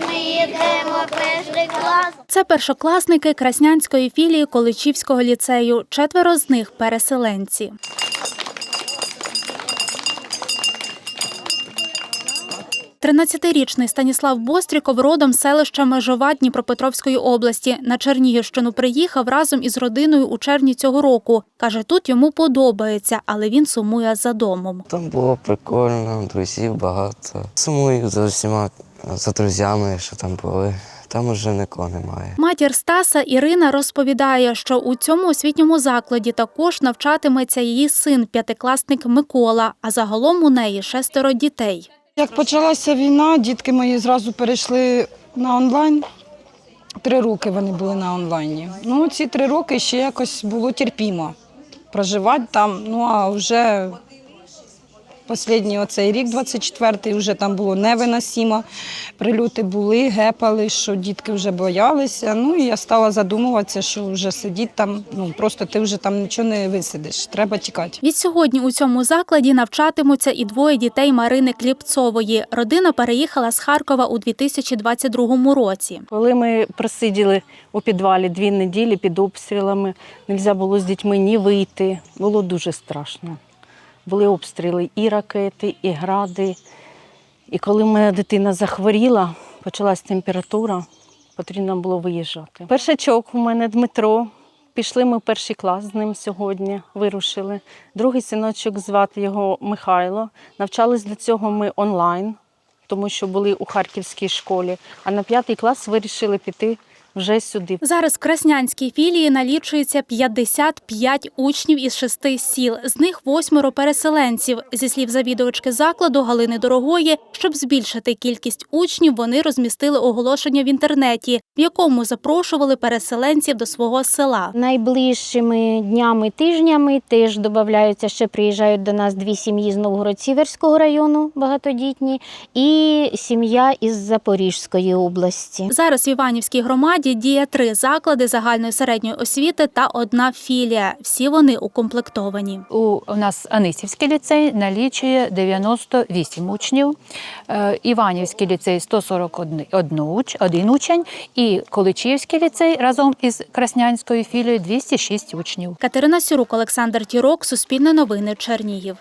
ми йдемо. Це першокласники Краснянської філії Количівського ліцею. Четверо з них переселенці. Тринадцятирічний Станіслав Бостріков родом з селища Межова Дніпропетровської області. На Чернігівщину приїхав разом із родиною у червні цього року. Каже, тут йому подобається, але він сумує за домом. Там було прикольно, друзів багато. Сумую за всіма за друзями, що там були. Там уже нікого немає. Матір Стаса Ірина розповідає, що у цьому освітньому закладі також навчатиметься її син, п'ятикласник Микола. А загалом у неї шестеро дітей. Як почалася війна, дітки мої зразу перейшли на онлайн. Три роки вони були на онлайні. Ну, ці три роки ще якось було терпімо проживати там. Ну а вже останній оцей рік, 24-й, вже там було невиносимо. Прильоти були, гепали, що дітки вже боялися. Ну і я стала задумуватися, що вже сидіти там, ну просто ти вже там нічого не висидиш, треба тікати. Відсьогодні у цьому закладі навчатимуться і двоє дітей Марини Кліпцової. Родина переїхала з Харкова у 2022 році. Коли ми просиділи у підвалі дві неділі під обстрілами, не можна було з дітьми ні вийти. Було дуже страшно. Були обстріли і ракети, і гради. І коли моя дитина захворіла, почалась температура, потрібно було виїжджати. Першачок у мене Дмитро. Пішли ми в перший клас з ним сьогодні, вирушили. Другий синочок звати його Михайло. Навчались до цього ми онлайн, тому що були у харківській школі. А на п'ятий клас вирішили піти вже сюди. Зараз в Краснянській філії налічується 55 учнів із шести сіл. З них восьмеро переселенців. Зі слів завідувачки закладу Галини Дорогої, щоб збільшити кількість учнів, вони розмістили оголошення в інтернеті, в якому запрошували переселенців до свого села. Найближчими днями, тижнями теж додаються, ще приїжджають до нас дві сім'ї з Новгород-Сіверського району, багатодітні, і сім'я із Запорізької області. Зараз в Іванівській громаді діє три заклади загальної середньої освіти та одна філія. Всі вони укомплектовані. У, у нас Анисівський ліцей налічує 98 учнів, е, Іванівський ліцей 141 уч- один учень і Количівський ліцей разом із Краснянською філією 206 учнів. Катерина Сюрук, Олександр Тірок, Суспільне новини, Чернігів.